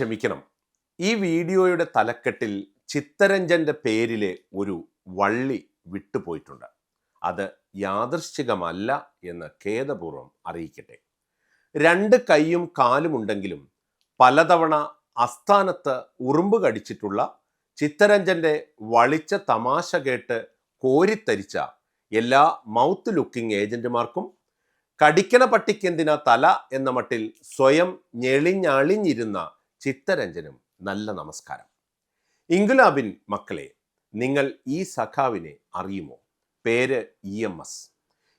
ക്ഷമിക്കണം. ഈ വീഡിയോയുടെ തലക്കെട്ടിൽ ചിത്തരഞ്ജന്റെ പേരിലെ ഒരു വള്ളി വിട്ടുപോയിട്ടുണ്ട്. അത് യാദൃശ്ചികമല്ല എന്ന് ഖേദപൂർവം അറിയിക്കട്ടെ. രണ്ട് കൈയും കാലും ഉണ്ടെങ്കിലും പലതവണ അസ്ഥാനത്ത് ഉറുമ്പ് കടിച്ചിട്ടുള്ള ചിത്തരഞ്ജന്റെ വളിച്ച തമാശ കേട്ട് കോരിത്തരിച്ച എല്ലാ മൗത്ത് ലുക്കിംഗ് ഏജന്റുമാർക്കും കടിക്കണ പട്ടിക്കെന്തിനാ തല എന്ന മട്ടിൽ സ്വയം ഞെളിഞ്ഞളിഞ്ഞിരുന്ന ചിത്തരഞ്ജനും നല്ല നമസ്കാരം. ഇംഗുലാബിൻ മക്കളെ നിങ്ങൾ ഈ സഖാവിനെ അറിയുമോ? പേര് ഇ എം എസ്.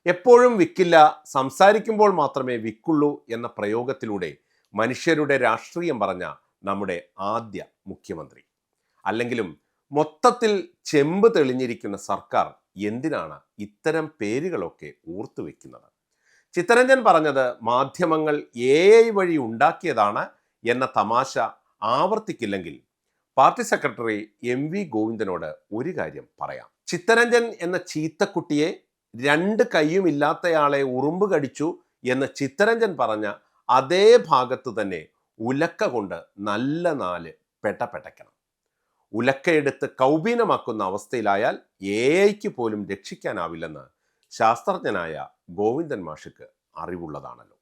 എപ്പോഴും വിക്കില്ല സംസാരിക്കുമ്പോൾ മാത്രമേ വിക്കുള്ളൂ എന്ന പ്രയോഗത്തിലൂടെ മനുഷ്യരുടെ രാഷ്ട്രീയം പറഞ്ഞ നമ്മുടെ ആദ്യ മുഖ്യമന്ത്രി. അല്ലെങ്കിലും മൊത്തത്തിൽ ചെമ്പ് തെളിഞ്ഞിരിക്കുന്ന സർക്കാർ എന്തിനാണ് ഇത്തരം പേരുകളൊക്കെ ഓർത്തുവെക്കുന്നത് ചിത്തരഞ്ജൻ പറഞ്ഞത് മാധ്യമങ്ങൾ എ ഐ വഴി ഉണ്ടാക്കിയതാണ് എന്ന തമാശ ആവർത്തിക്കില്ലെങ്കിൽ പാർട്ടി സെക്രട്ടറി എം വി ഗോവിന്ദനോട് ഒരു കാര്യം പറയാം. ചിത്തരഞ്ജൻ എന്ന ചീത്തക്കുട്ടിയെ രണ്ട് കൈയും ഇല്ലാത്തയാളെ ഉറുമ്പ് കടിച്ചു എന്ന് ചിത്തരഞ്ജൻ പറഞ്ഞ അതേ ഭാഗത്ത് തന്നെ ഉലക്ക കൊണ്ട് നല്ല നാല് പെട്ട പെട്ടക്കണം ഉലക്കയെടുത്ത് കൗബീനമാക്കുന്ന അവസ്ഥയിലായാൽ എ ഐക്ക് പോലും രക്ഷിക്കാനാവില്ലെന്ന് ശാസ്ത്രജ്ഞനായ ഗോവിന്ദൻ മാഷിക്ക് അറിവുള്ളതാണല്ലോ.